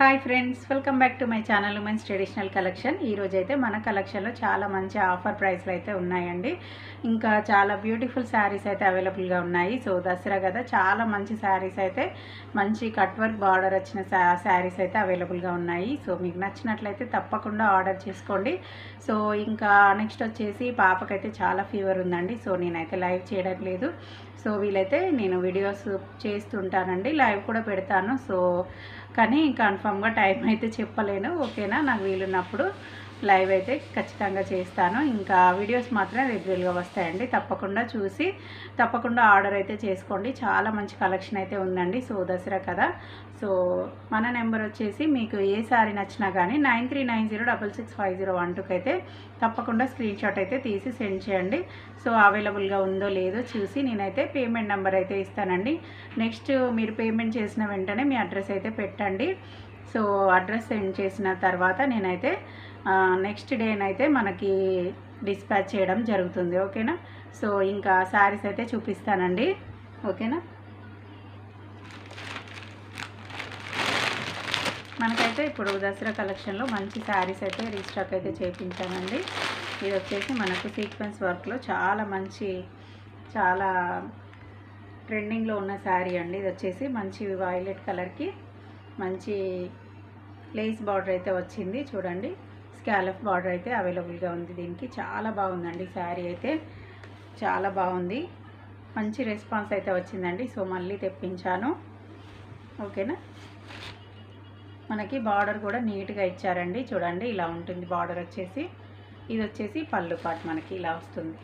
Hi friends welcome back to my channel women's traditional collection ఈరోజు అయితే మన కలెక్షన్లో చాలా మంచి ఆఫర్ ప్రైస్లు అయితే ఉన్నాయండి. ఇంకా చాలా బ్యూటిఫుల్ శారీస్ అయితే అవైలబుల్గా ఉన్నాయి. సో దసరా కదా చాలా మంచి శారీస్ అయితే మంచి కట్ వర్క్ బార్డర్ వచ్చిన శారీస్ అయితే అవైలబుల్గా ఉన్నాయి. సో మీకు నచ్చినట్లయితే తప్పకుండా ఆర్డర్ చేసుకోండి. సో ఇంకా నెక్స్ట్ వచ్చేసి పాపకైతే చాలా ఫీవర్ ఉందండి. సో నేనైతే లైవ్ చేయడం లేదు. సో వీలైతే నేను వీడియోస్ చేస్తుంటానండి. లైవ్ కూడా పెడతాను. సో కానీ కన్ఫామ్గా టైం అయితే చెప్పలేను. ఓకేనా? నాకు వీలున్నప్పుడు. లైవ్ అయితే ఖచ్చితంగా చేస్తాను. ఇంకా వీడియోస్ మాత్రం రెగ్యులర్గా వస్తాయండి. తప్పకుండా చూసి తప్పకుండా ఆర్డర్ అయితే చేసుకోండి. చాలా మంచి కలెక్షన్ అయితే ఉందండి సో దసరా కదా. సో మన నెంబర్ వచ్చేసి మీకు ఏ సారీ నచ్చినా కానీ nine three nine zero double six five zero one టూకి అయితే తప్పకుండా స్క్రీన్ షాట్ అయితే తీసి సెండ్ చేయండి. సో అవైలబుల్గా ఉందో లేదో చూసి నేనైతే పేమెంట్ నెంబర్ అయితే ఇస్తానండి. నెక్స్ట్ మీరు పేమెంట్ చేసిన వెంటనే మీ అడ్రస్ అయితే పెట్టండి. సో అడ్రస్ సెండ్ చేసిన తర్వాత నేనైతే నెక్స్ట్ డేనైతే మనకి డిస్పాచ్ చేయడం జరుగుతుంది ఓకేనా? సో ఇంకా శారీస్ అయితే చూపిస్తానండి ఓకేనా? మనకైతే ఇప్పుడు దసరా కలెక్షన్లో మంచి శారీస్ అయితే రీస్టాక్ అయితే చేయించానండి ఇది వచ్చేసి మనకు సీక్వెన్స్ వర్క్లో చాలా మంచి చాలా ట్రెండింగ్లో ఉన్న శారీ అండి. ఇది వచ్చేసి మంచి వైలెట్ కలర్కి మంచి లేస్ బార్డర్ అయితే వచ్చింది చూడండి. క్యాలఫ్ బార్డర్ అయితే అవైలబుల్గా ఉంది దీనికి. చాలా బాగుందండి శారీ అయితే. చాలా బాగుంది. మంచి రెస్పాన్స్ అయితే వచ్చిందండి. సో మళ్ళీ తెప్పించాను. ఓకేనా? మనకి బార్డర్ కూడా నీట్గా ఇచ్చారండి. చూడండి ఇలా ఉంటుంది బార్డర్ వచ్చేసి. ఇది వచ్చేసి పళ్ళు పాటు మనకి ఇలా వస్తుంది.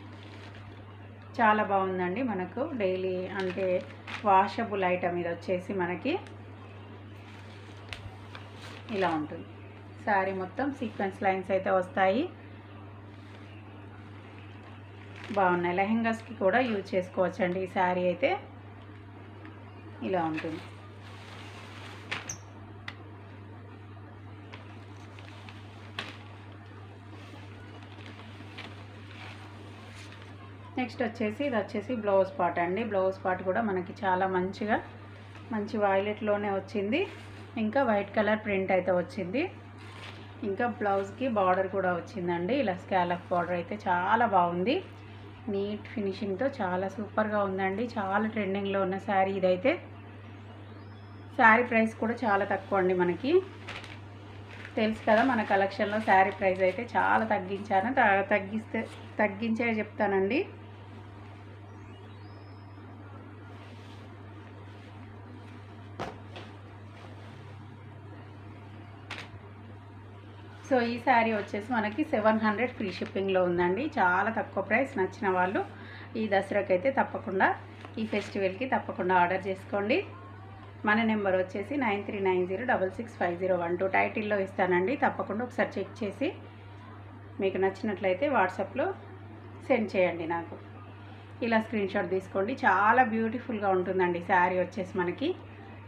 చాలా బాగుందండి మనకు. డైలీ అంటే వాషబుల్ ఐటమ్ ఇది వచ్చేసి మనకి. ఇలా ఉంటుంది. శారీ మొత్తం సీక్వెన్స్ లైన్స్ అయితే వస్తాయి. బాగున్నాయి. లెహెంగాస్కి కూడా యూజ్ చేసుకోవచ్చండి ఈ శారీ అయితే. ఇలా ఉంటుంది. నెక్స్ట్ వచ్చేసి ఇది వచ్చేసి బ్లౌజ్ పార్ట్ అండి. బ్లౌజ్ పార్ట్ కూడా మనకి చాలా మంచిగా మంచి వాయిలెట్లోనే వచ్చింది. ఇంకా వైట్ కలర్ ప్రింట్ అయితే వచ్చింది. ఇంకా బ్లౌజ్కి బార్డర్ కూడా వచ్చిందండి. ఇలా స్కాలప్ బార్డర్ అయితే చాలా బాగుంది. నీట్ ఫినిషింగ్తో చాలా సూపర్గా ఉందండి. చాలా ట్రెండింగ్లో ఉన్న శారీ ఇదైతే. శారీ ప్రైస్ కూడా చాలా తక్కువ అండి మనకి. తెలుసు కదా మన కలెక్షన్లో శారీ ప్రైస్ అయితే చాలా తగ్గించాను త- తగ్గిస్తే తగ్గించే చెప్తానండి. సో ఈ శారీ వచ్చేసి మనకి సెవెన్ హండ్రెడ్ ఫ్రీ షిప్పింగ్లో ఉందండి. చాలా తక్కువ ప్రైస్ నచ్చిన వాళ్ళు ఈ దసరాకి అయితే తప్పకుండా ఈ ఫెస్టివల్కి తప్పకుండా ఆర్డర్ చేసుకోండి. మన నెంబర్ వచ్చేసి nine three nine zero double six five zero one two టైటిల్లో ఇస్తానండి. తప్పకుండా ఒకసారి చెక్ చేసి మీకు నచ్చినట్లయితే వాట్సాప్లో సెండ్ చేయండి నాకు. ఇలా స్క్రీన్ షాట్ తీసుకోండి. చాలా బ్యూటిఫుల్గా ఉంటుందండి శారీ వచ్చేసి మనకి.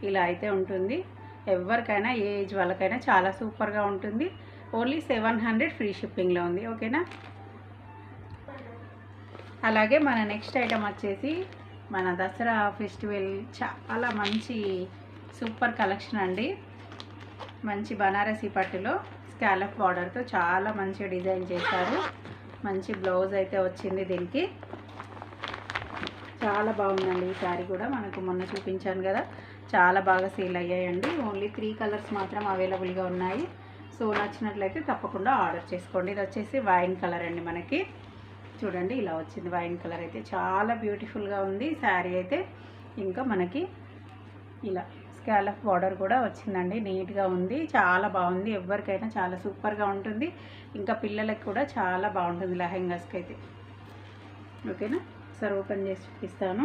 ఇలా అయితే ఉంటుంది. ఎవరికైనా ఏ ఏజ్ వాళ్ళకైనా చాలా సూపర్గా ఉంటుంది. ఓన్లీ సెవెన్ హండ్రెడ్ ఫ్రీ షిప్పింగ్లో ఉంది ఓకేనా? అలాగే మన నెక్స్ట్ ఐటమ్ వచ్చేసి మన దసరా ఫెస్టివల్ చాలా మంచి సూపర్ కలెక్షన్ అండి. మంచి బనారసీ పట్టులో స్కాలప్ బార్డర్తో చాలా మంచి డిజైన్ చేశారు. మంచి బ్లౌజ్ అయితే వచ్చింది దీనికి. చాలా బాగుందండి ఈ శారీ కూడా మనకు మొన్న చూపించాను కదా. చాలా బాగా సేల్ అయ్యాయండి. ఓన్లీ త్రీ కలర్స్ మాత్రం అవైలబుల్గా ఉన్నాయి. సో నచ్చినట్లయితే తప్పకుండా ఆర్డర్ చేసుకోండి. ఇది వచ్చేసి వైన్ కలర్ అండి మనకి. చూడండి ఇలా వచ్చింది వైన్ కలర్ అయితే. చాలా బ్యూటిఫుల్గా ఉంది. శారీ అయితే ఇంకా మనకి ఇలా స్కాలఫ్ బార్డర్ కూడా వచ్చిందండి. నీట్గా ఉంది. చాలా బాగుంది. ఎవరికైనా చాలా సూపర్గా ఉంటుంది. ఇంకా పిల్లలకు కూడా చాలా బాగుంటుంది లెహెంగాస్కి అయితే. ఓకేనా? సార్ ఓపెన్ చేసి చూపిస్తాను.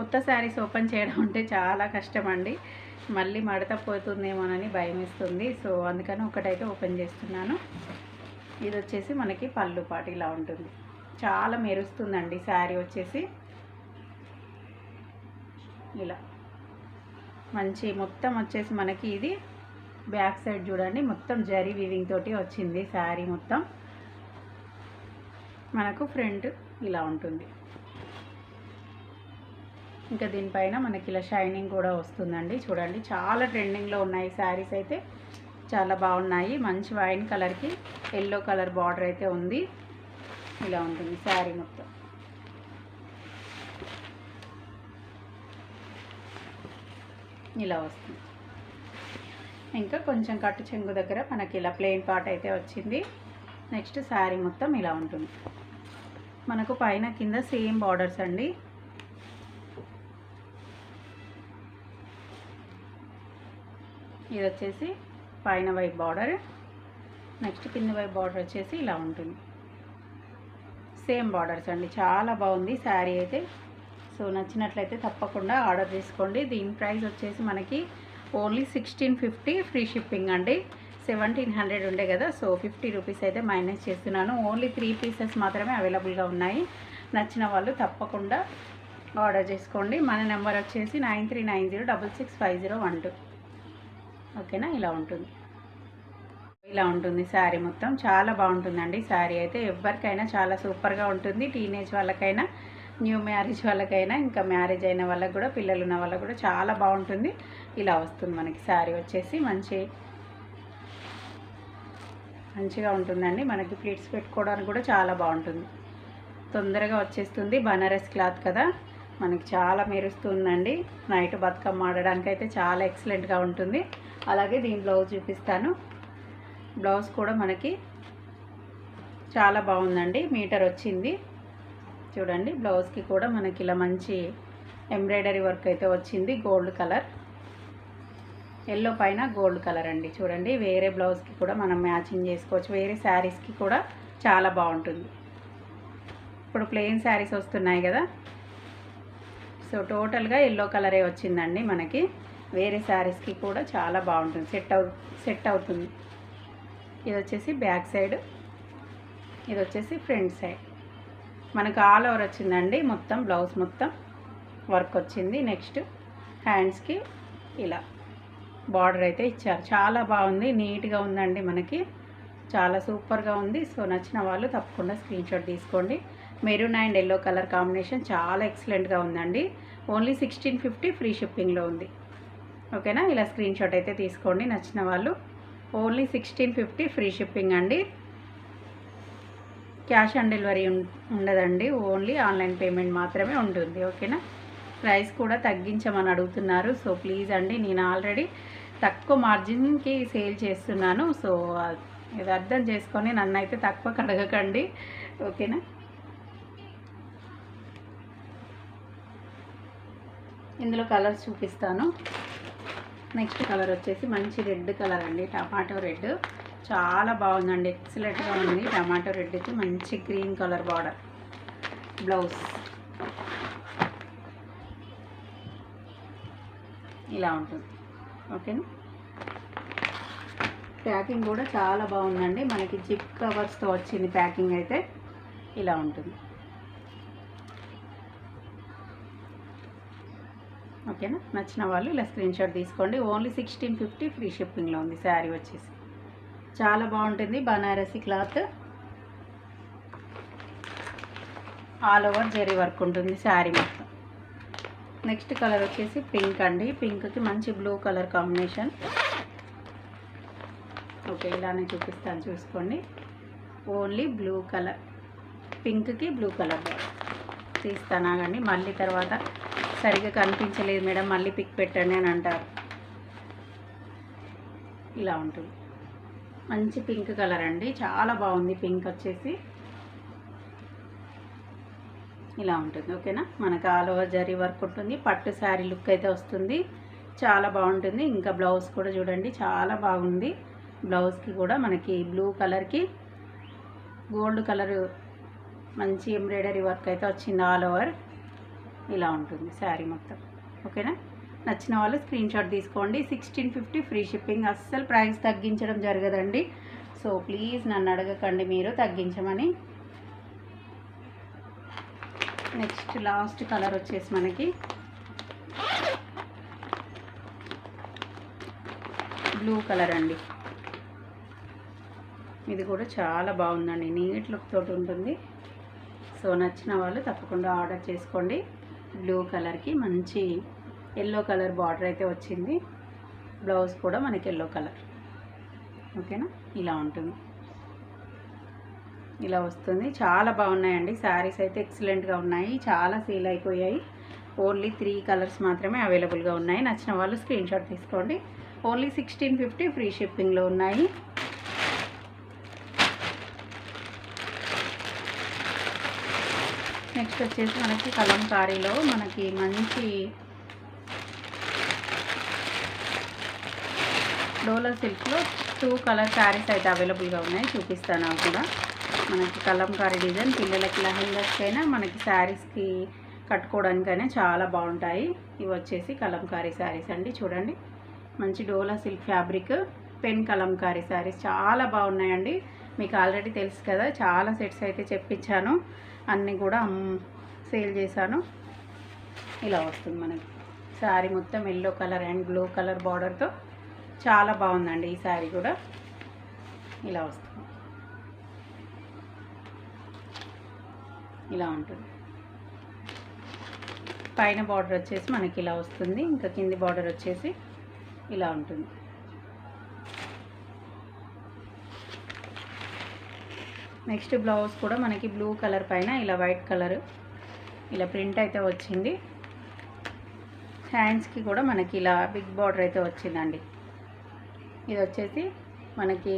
కొత్త శారీస్ ఓపెన్ చేయడం అంటే చాలా కష్టం అండి మళ్ళీ మడత పోతుందేమోనని భయం ఇస్తుంది సో అందుకని ఒకటైతే ఓపెన్ చేస్తున్నాను. ఇది వచ్చేసి మనకి పళ్ళు పాటు ఇలా ఉంటుంది. చాలా మెరుస్తుందండి శారీ వచ్చేసి. ఇలా. మంచి మొత్తం వచ్చేసి మనకి ఇది బ్యాక్ సైడ్ చూడండి. మొత్తం జరీ వీవింగ్ తోటి వచ్చింది శారీ మొత్తం. మనకు ఫ్రంట్ ఇలా ఉంటుంది. ఇంకా దీనిపైన మనకి ఇలా షైనింగ్ కూడా వస్తుందండి. చూడండి చాలా ట్రెండింగ్లో ఉన్నాయి శారీస్ అయితే. చాలా బాగున్నాయి. మంచి వైన్ కలర్కి ఎల్లో కలర్ బార్డర్ అయితే ఉంది. ఇలా ఉంటుంది శారీ మొత్తం. ఇలా వస్తుంది. ఇంకా కొంచెం కట్టు చెంగు దగ్గర మనకి ఇలా ప్లెయిన్ పార్ట్ అయితే వచ్చింది. నెక్స్ట్ శారీ మొత్తం ఇలా ఉంటుంది. మనకు పైన కింద సేమ్ బార్డర్స్ అండి. ఇది వచ్చేసి పైన వైపు బార్డర్ నెక్స్ట్ కింద వైపు బార్డర్ వచ్చేసి ఇలా ఉంటుంది. సేమ్ బార్డర్స్ అండి చాలా బాగుంది శారీ అయితే. సో నచ్చినట్లయితే తప్పకుండా ఆర్డర్ చేసుకోండి దీని ప్రైస్ వచ్చేసి మనకి only sixteen fifty free shipping అండి. సెవెంటీన్ హండ్రెడ్ ఉండే కదా సో ఫిఫ్టీ రూపీస్ అయితే మైనస్ చేస్తున్నాను. ఓన్లీ త్రీ పీసెస్ మాత్రమే అవైలబుల్గా ఉన్నాయి. నచ్చిన వాళ్ళు తప్పకుండా ఆర్డర్ చేసుకోండి. మన నెంబర్ వచ్చేసి nine three nine zero double six five zero one two. ఓకేనా? ఇలా ఉంటుంది. ఇలా ఉంటుంది శారీ మొత్తం. చాలా బాగుంటుందండి శారీ అయితే. ఎవరికైనా చాలా సూపర్గా ఉంటుంది. టీనేజ్ వాళ్ళకైనా న్యూ మ్యారేజ్ వాళ్ళకైనా ఇంకా మ్యారేజ్ అయిన వాళ్ళకి కూడా పిల్లలు ఉన్న వాళ్ళకి కూడా చాలా బాగుంటుంది. ఇలా వస్తుంది మనకి శారీ వచ్చేసి. మంచి మంచిగా ఉంటుందండి. మనకి ప్లీట్స్ పెట్టుకోవడానికి కూడా చాలా బాగుంటుంది. తొందరగా వచ్చేస్తుంది. బనారస్ క్లాత్ కదా. మనకి చాలా మెరుస్తుందండి. నైట్ బతుకమ్మ ఆడడానికి అయితే చాలా ఎక్సలెంట్గా ఉంటుంది. అలాగే దీని బ్లౌజ్ చూపిస్తాను. బ్లౌజ్ కూడా మనకి చాలా బాగుందండి. మీటర్ వచ్చింది. చూడండి బ్లౌజ్కి కూడా మనకి ఇలా మంచి ఎంబ్రాయిడరీ వర్క్ అయితే వచ్చింది. Gold colour. ఎల్లో పైన గోల్డ్ కలర్ అండి. చూడండి వేరే బ్లౌజ్కి కూడా మనం మ్యాచింగ్ చేసుకోవచ్చు. వేరే శారీస్కి కూడా చాలా బాగుంటుంది. ఇప్పుడు ప్లెయిన్ శారీస్ వస్తున్నాయి కదా. సో టోటల్గా ఎల్లో కలరే వచ్చిందండి మనకి. వేరే శారీస్కి కూడా చాలా బాగుంటుంది. సెట్ అవు సెట్ అవుతుంది. ఇది వచ్చేసి బ్యాక్ సైడ్. ఇది వచ్చేసి ఫ్రంట్ సైడ్. మనకు ఆల్ ఓవర్ వచ్చిందండి. మొత్తం బ్లౌజ్ మొత్తం వర్క్ వచ్చింది. నెక్స్ట్ హ్యాండ్స్కి ఇలా బార్డర్ అయితే ఇచ్చారు. చాలా బాగుంది. నీట్గా ఉందండి మనకి. చాలా సూపర్గా ఉంది. సో నచ్చిన వాళ్ళు తప్పకుండా స్క్రీన్ షాట్ తీసుకోండి. Maroon and yellow colour combination చాలా ఎక్సలెంట్గా ఉందండి. ఓన్లీ సిక్స్టీన్ ఫిఫ్టీ ఫ్రీ షిప్పింగ్లో ఉంది. ఓకేనా? ఇలా స్క్రీన్ షాట్ అయితే తీసుకోండి నచ్చిన వాళ్ళు. Only sixteen fifty free shipping అండి. క్యాష్ ఆన్ డెలివరీ ఉండదండి. ఓన్లీ ఆన్లైన్ పేమెంట్ మాత్రమే ఉంటుంది. ఓకేనా? ప్రైస్ కూడా తగ్గించమని అడుగుతున్నారు. సో ప్లీజ్ అండి నేను ఆల్రెడీ తక్కువ మార్జిన్కి సేల్ చేస్తున్నాను. సో ఇది అర్థం చేసుకొని నన్ను అయితే తక్కువ కడగకండి. ఓకేనా? ఇందులో కలర్స్ చూపిస్తాను. నెక్స్ట్ కలర్ వచ్చేసి మంచి రెడ్ కలర్ అండి. Tomato red. చాలా బాగుందండి. ఎక్సలెంట్గా ఉంది. టమాటో రెడ్కి మంచి గ్రీన్ కలర్ బార్డర్. బ్లౌజ్. ఇలా ఉంటుంది. ఓకేనా ప్యాకింగ్ కూడా చాలా బాగుందండి. మనకి జిప్ కవర్స్తో వచ్చింది ప్యాకింగ్ అయితే. ఇలా ఉంటుంది. ఓకేనా? నచ్చిన వాళ్ళు ఇలా స్క్రీన్ షాట్ తీసుకోండి. ఓన్లీ సిక్స్టీన్ ఫిఫ్టీ ఫ్రీ షిప్పింగ్లో ఉంది. శారీ వచ్చేసి. చాలా బాగుంటుంది. Banarasi cloth. All over zari work ఉంటుంది శారీ మొత్తం. నెక్స్ట్ కలర్ వచ్చేసి పింక్ అండి. పింక్కి మంచి బ్లూ కలర్ కాంబినేషన్ ఓకే ఇలానే చూపిస్తాను. చూసుకోండి. ఓన్లీ బ్లూ కలర్ పింక్కి బ్లూ కలర్ తీస్తానాగండి మళ్ళీ తర్వాత సరిగ్గా కనిపించలేదు మేడం మళ్ళీ పిక్ పెట్టండి అని అంటారు. ఇలా ఉంటుంది. మంచి పింక్ కలర్ అండి. చాలా బాగుంది పింక్ వచ్చేసి. ఇలా ఉంటుంది ఓకేనా? మనకు ఆల్ ఓవర్ జరీ వర్క్ ఉంటుంది. పట్టు శారీ లుక్ అయితే వస్తుంది. చాలా బాగుంటుంది. ఇంకా బ్లౌజ్ కూడా చూడండి చాలా బాగుంది. బ్లౌజ్కి కూడా మనకి బ్లూ కలర్కి గోల్డ్ కలర్ మంచి ఎంబ్రాయిడరీ వర్క్ అయితే వచ్చింది ఆల్ ఓవర్. ఇలా ఉంటుంది శారీ మొత్తం. ఓకేనా? నచ్చిన వాళ్ళు స్క్రీన్ షాట్ తీసుకోండి. సిక్స్టీన్ ఫిఫ్టీ ఫ్రీ షిప్పింగ్ అస్సలు ప్రైస్ తగ్గించడం జరగదండి. సో ప్లీజ్ నన్ను అడగకండి మీరు తగ్గించమని. నెక్స్ట్ లాస్ట్ కలర్ వచ్చేసి మనకి బ్లూ కలర్ అండి. ఇది కూడా చాలా బాగుందండి. నీట్ లుక్ తోటి ఉంటుంది. సో నచ్చిన వాళ్ళు తప్పకుండా ఆర్డర్ చేసుకోండి. బ్లూ కలర్కి మంచి ఎల్లో కలర్ బార్డర్ అయితే వచ్చింది. బ్లౌజ్ కూడా మనకి ఎల్లో కలర్. ఓకేనా? ఇలా ఉంటుంది. ఇలా వస్తుంది. చాలా బాగున్నాయండి. శారీస్ అయితే ఎక్సలెంట్గా ఉన్నాయి. చాలా సేల్ అయిపోయాయి. ఓన్లీ త్రీ కలర్స్ మాత్రమే అవైలబుల్గా ఉన్నాయి. నచ్చిన వాళ్ళు స్క్రీన్ షాట్ తీసుకోండి. ఓన్లీ సిక్స్టీన్ ఫిఫ్టీ ఫ్రీ షిప్పింగ్లో ఉన్నాయి. నెక్స్ట్ వచ్చేసి మనకి కలంకారీలో మనకి మంచి డోలా సిల్క్లో టూ కలర్ శారీస్ అయితే అవైలబుల్గా ఉన్నాయి. చూపిస్తాను అవి కూడా. మనకి కలంకారీ డిజైన్ పిల్లలకి లెహంగాస్కైనా మనకి శారీస్కి కట్టుకోవడానికైనా చాలా బాగుంటాయి. ఇవి వచ్చేసి కలంకారీ శారీస్ అండి. చూడండి. మంచి Dola silk fabric pen Kalamkari saris చాలా బాగున్నాయండి. మీకు ఆల్రెడీ తెలుసు కదా చాలా సెట్స్ అయితే చెప్పించాను. అన్నీ కూడా సేల్ చేశాను. ఇలా వస్తుంది మనకి. శారీ మొత్తం yellow colour and blue colour బార్డర్తో చాలా బాగుందండి ఈ శారీ కూడా. ఇలా వస్తుంది. ఇలా ఉంటుంది. పైన బార్డర్ వచ్చేసి మనకి ఇలా వస్తుంది. ఇంకా కింది బార్డర్ వచ్చేసి ఇలా ఉంటుంది. నెక్స్ట్ బ్లౌజ్ కూడా మనకి బ్లూ కలర్ పైన ఇలా వైట్ కలర్. ఇలా ప్రింట్ అయితే వచ్చింది. హ్యాండ్స్కి కూడా మనకి ఇలా బిగ్ బార్డర్ అయితే వచ్చిందండి. ఇది వచ్చేసి మనకి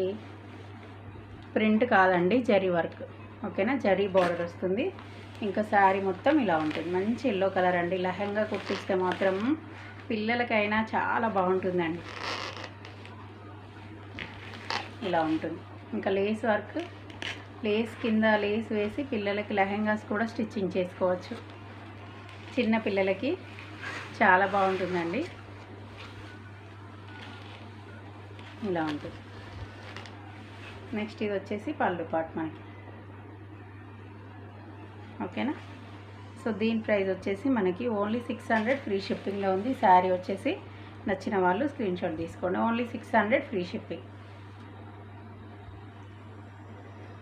ప్రింట్ కాదండి జరీ వర్క్. ఓకేనా? జరీ బార్డర్ వస్తుంది. ఇంకా శారీ మొత్తం ఇలా ఉంటుంది. మంచి ఎల్లో కలర్ అండి. లెహంగా కుట్టిస్తే మాత్రం పిల్లలకైనా చాలా బాగుంటుందండి. ఇలా ఉంటుంది. ఇంకా లేస్ వర్క్ లేస్ కింద లేస్ వేసి పిల్లలకి లెహెంగాస్ కూడా స్టిచ్చింగ్ చేసుకోవచ్చు. చిన్న పిల్లలకి చాలా బాగుంటుందండి. ఇలా ఉంటుంది. నెక్స్ట్ ఇది వచ్చేసి పళ్ళు పాట్ మనకి. ఓకేనా? సో దీని ప్రైస్ వచ్చేసి మనకి ఓన్లీ సిక్స్ హండ్రెడ్ ఫ్రీ షిప్పింగ్లో ఉంది. శారీ వచ్చేసి నచ్చిన వాళ్ళు స్క్రీన్ షాట్ తీసుకోండి. Only six hundred free shipping.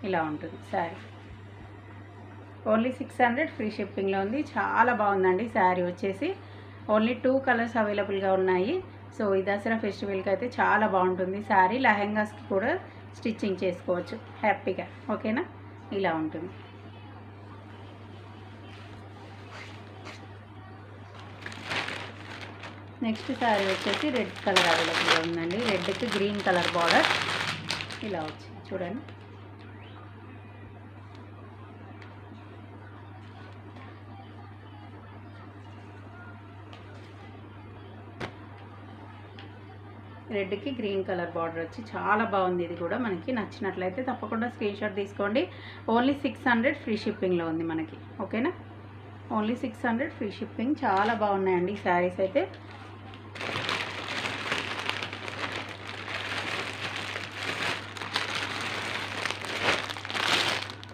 ఇలా ఉంటుంది sari. Only six hundred free షిప్పింగ్లో ఉంది. చాలా బాగుందండి శారీ వచ్చేసి. ఓన్లీ టూ కలర్స్ అవైలబుల్గా ఉన్నాయి. సో ఈ దసరా ఫెస్టివల్కి అయితే చాలా బాగుంటుంది శారీ. లెహెంగాస్కి కూడా స్టిచ్చింగ్ చేసుకోవచ్చు. హ్యాపీగా. ఓకేనా? ఇలా ఉంటుంది. నెక్స్ట్ శారీ వచ్చేసి రెడ్ కలర్ అవైలబుల్గా ఉందండి. రెడ్కి గ్రీన్ కలర్ బార్డర్. ఇలా వచ్చింది. చూడండి. రెడ్కి గ్రీన్ కలర్ బార్డర్ వచ్చి చాలా బాగుంది. ఇది కూడా మనకి నచ్చినట్లయితే తప్పకుండా స్క్రీన్ షాట్ తీసుకోండి. ఓన్లీ సిక్స్ హండ్రెడ్ ఫ్రీ షిప్పింగ్లో ఉంది మనకి. ఓకేనా? Only six hundred free shipping. చాలా బాగున్నాయండి ఈ శారీస్ అయితే.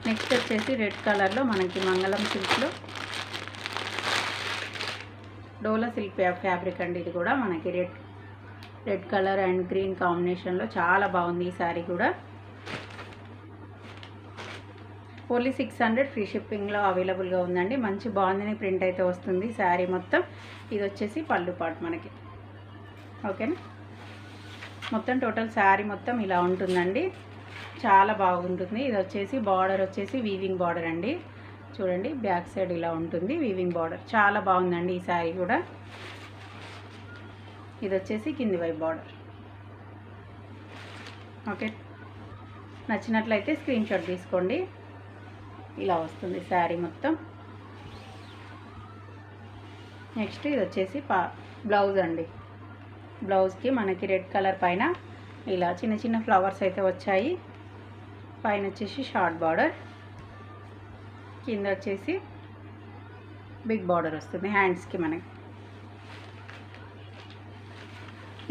నెక్స్ట్ వచ్చేసి రెడ్ కలర్లో మనకి మంగళం సిల్క్లో. డోలా సిల్క్ ఫ్యాబ్రిక్ అండి ఇది కూడా మనకి red red colour and green కాంబినేషన్లో చాలా బాగుంది ఈ శారీ కూడా. ఓన్లీ సిక్స్ హండ్రెడ్ ఫ్రీ షిప్పింగ్లో అవైలబుల్గా ఉందండి. మంచి బాగుందని ప్రింట్ అయితే వస్తుంది శారీ మొత్తం. ఇది వచ్చేసి పళ్ళు పాటు మనకి. ఓకేనా? మొత్తం టోటల్ శారీ మొత్తం ఇలా ఉంటుందండి. చాలా బాగుంటుంది. ఇది వచ్చేసి బార్డర్ వచ్చేసి వీవింగ్ బార్డర్ అండి. చూడండి బ్యాక్ సైడ్ ఇలా ఉంటుంది వీవింగ్ బార్డర్. చాలా బాగుందండి ఈ శారీ కూడా. ఇది వచ్చేసి కింది వైపు బార్డర్ ఓకే నచ్చినట్లయితే స్క్రీన్ షాట్ తీసుకోండి. ఇలా వస్తుంది శారీ మొత్తం. నెక్స్ట్ ఇది వచ్చేసి పా బ్లౌజ్ అండి. బ్లౌజ్కి మనకి రెడ్ కలర్ పైన ఇలా చిన్న చిన్న ఫ్లవర్స్ అయితే వచ్చాయి. పైన వచ్చేసి షార్ట్ బార్డర్ కింద వచ్చేసి బిగ్ బార్డర్ వస్తుంది. హ్యాండ్స్కి మనకి.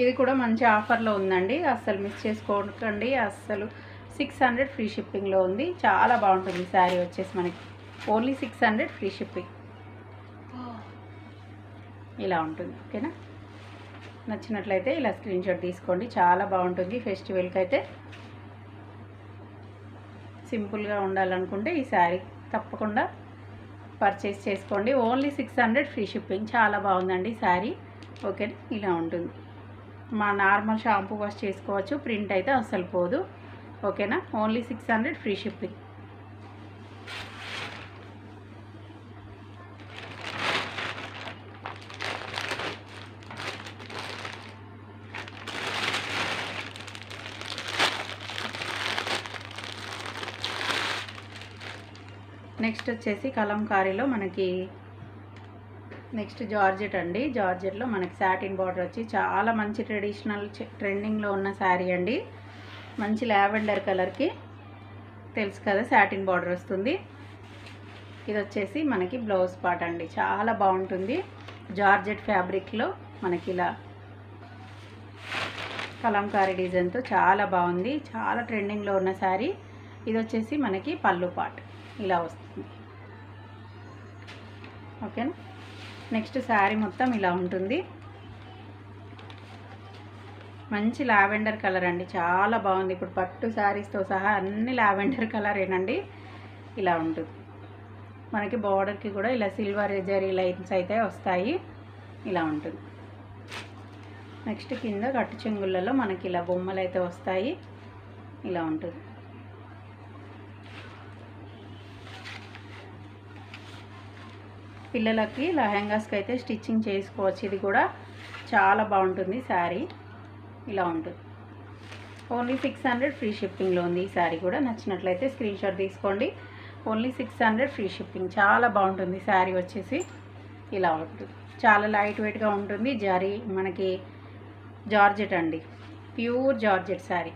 ఇది కూడా మంచి ఆఫర్లో ఉందండి. అస్సలు మిస్ చేసుకోకండి. అస్సలు సిక్స్ హండ్రెడ్ ఫ్రీ షిప్పింగ్లో ఉంది. చాలా బాగుంటుంది శారీ వచ్చేసి మనకి. Only six hundred free shipping. ఇలా ఉంటుంది. ఓకేనా? నచ్చినట్లయితే ఇలా స్క్రీన్ షాట్ తీసుకోండి. చాలా బాగుంటుంది. ఫెస్టివల్కి అయితే సింపుల్గా ఉండాలనుకుంటే ఈ శారీ తప్పకుండా పర్చేస్ చేసుకోండి. Only six hundred free shipping. చాలా బాగుందండి శారీ. ఓకే ఇలా ఉంటుంది. మా నార్మల్ షాంపూ వాష్ చేసుకోవచ్చు. ప్రింట్ అయితే అస్సలు పోదు. ఓకేనా? Only six hundred free shipping. Next వచ్చేసి కలంకారీలో మనకి నెక్స్ట్ జార్జెట్ అండి. జార్జెట్లో మనకి సాటిన్ బార్డర్ వచ్చి చాలా మంచి ట్రెడిషనల్ ట్రెండింగ్లో ఉన్న శారీ అండి. మంచి లావెండర్ కలర్కి తెలుసు కదా సాటిన్ బార్డర్ వస్తుంది. ఇది వచ్చేసి మనకి బ్లౌజ్ పార్ట్ అండి. చాలా బాగుంటుంది. జార్జెట్ ఫ్యాబ్రిక్లో మనకి ఇలా కలంకారీ డిజైన్తో చాలా బాగుంది. చాలా ట్రెండింగ్లో ఉన్న శారీ. ఇది వచ్చేసి మనకి పళ్ళు పాట్ ఇలా వస్తుంది. ఓకేనా? నెక్స్ట్ శారీ మొత్తం ఇలా ఉంటుంది. మంచి లావెండర్ కలర్ అండి. చాలా బాగుంది. ఇప్పుడు పట్టు శారీస్తో సహా అన్ని లావెండర్ కలరేనండి ఇలా ఉంటుంది. మనకి బార్డర్కి కూడా ఇలా సిల్వర్ జరీ లైన్స్ అయితే వస్తాయి. ఇలా ఉంటుంది. నెక్స్ట్ కింద కట్టు చెంగుళ్ళలో మనకి ఇలా బొమ్మలు అయితే వస్తాయి. ఇలా ఉంటుంది. పిల్లలకి లెహెంగాస్కి అయితే స్టిచ్చింగ్ చేసుకోవచ్చు. ఇది కూడా చాలా బాగుంటుంది శారీ. ఇలా ఉంటుంది. ఓన్లీ సిక్స్ హండ్రెడ్ ఫ్రీ షిప్పింగ్లో ఉంది ఈ శారీ కూడా. నచ్చినట్లయితే స్క్రీన్ షాట్ తీసుకోండి. Only six hundred free shipping. చాలా బాగుంటుంది శారీ వచ్చేసి. ఇలా ఉంటుంది. చాలా లైట్ వెయిట్గా ఉంటుంది. జరీ మనకి జార్జెట్ అండి. Pure georgette sari.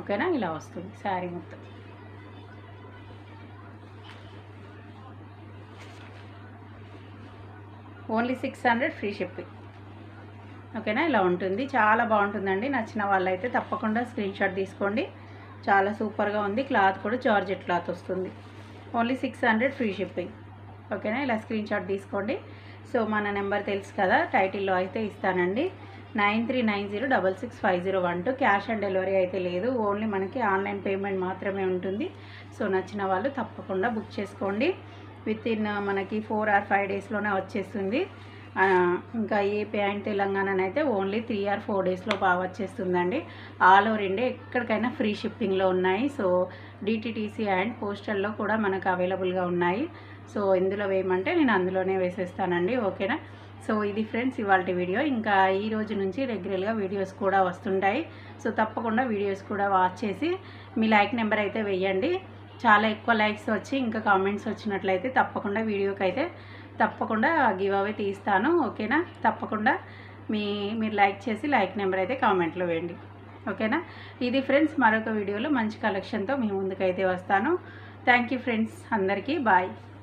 ఓకేనా? ఇలా వస్తుంది శారీ మొత్తం. Only six hundred free shipping. ఓకేనా? ఇలా ఉంటుంది. చాలా బాగుంటుందండి. నచ్చిన వాళ్ళైతే తప్పకుండా స్క్రీన్ షాట్ తీసుకోండి. చాలా సూపర్గా ఉంది. క్లాత్ కూడా జార్జెట్ క్లాత్ వస్తుంది. Only six hundred free shipping. ఓకేనా? ఇలా స్క్రీన్ షాట్ తీసుకోండి. సో మన నెంబర్ తెలుసు కదా? టైటిల్లో అయితే ఇస్తానండి. Nine three nine zero double six five zero one two. Cash on delivery అయితే లేదు. ఓన్లీ మనకి ఆన్లైన్ పేమెంట్ మాత్రమే ఉంటుంది. సో నచ్చిన వాళ్ళు తప్పకుండా బుక్ చేసుకోండి. విత్ ఇన్ uh, మనకి ఫోర్ ఆర్ ఫైవ్ డేస్లోనే వచ్చేస్తుంది. ఇంకా ఏపీ అండ్ తెలంగాణనైతే ఓన్లీ త్రీ ఆర్ ఫోర్ డేస్లో బాగా వచ్చేస్తుందండి. ఆల్ ఓవర్ ఇండియా ఎక్కడికైనా ఫ్రీ షిప్పింగ్లో ఉన్నాయి. సో డిటీటీసీ అండ్ పోస్టల్లో కూడా మనకు అవైలబుల్గా ఉన్నాయి. సో ఇందులో వేయమంటే నేను అందులోనే వేసేస్తానండి. ఓకేనా? సో ఇది ఫ్రెండ్స్ ఇవాళ వీడియో. ఇంకా ఈ రోజు నుంచి రెగ్యులర్గా వీడియోస్ కూడా వస్తుంటాయి. సో తప్పకుండా వీడియోస్ కూడా వాచ్ చేసి మీ లైక్ నెంబర్ అయితే వేయండి. చాలా ఎక్కువ లైక్స్ వచ్చి ఇంకా కామెంట్స్ వచ్చినట్లయితే తప్పకుండా వీడియోకి అయితే తప్పకుండా గివ్ అవే తీస్తాను ఓకేనా తప్పకుండా మీ మీరు లైక్ చేసి లైక్ నెంబర్ అయితే కామెంట్లో వేయండి ఓకేనా ఇది ఫ్రెండ్స్ మరొక వీడియోలో మంచి కలెక్షన్తో మీ ముందుకైతే వస్తాను. థ్యాంక్ యూ ఫ్రెండ్స్ అందరికీ బాయ్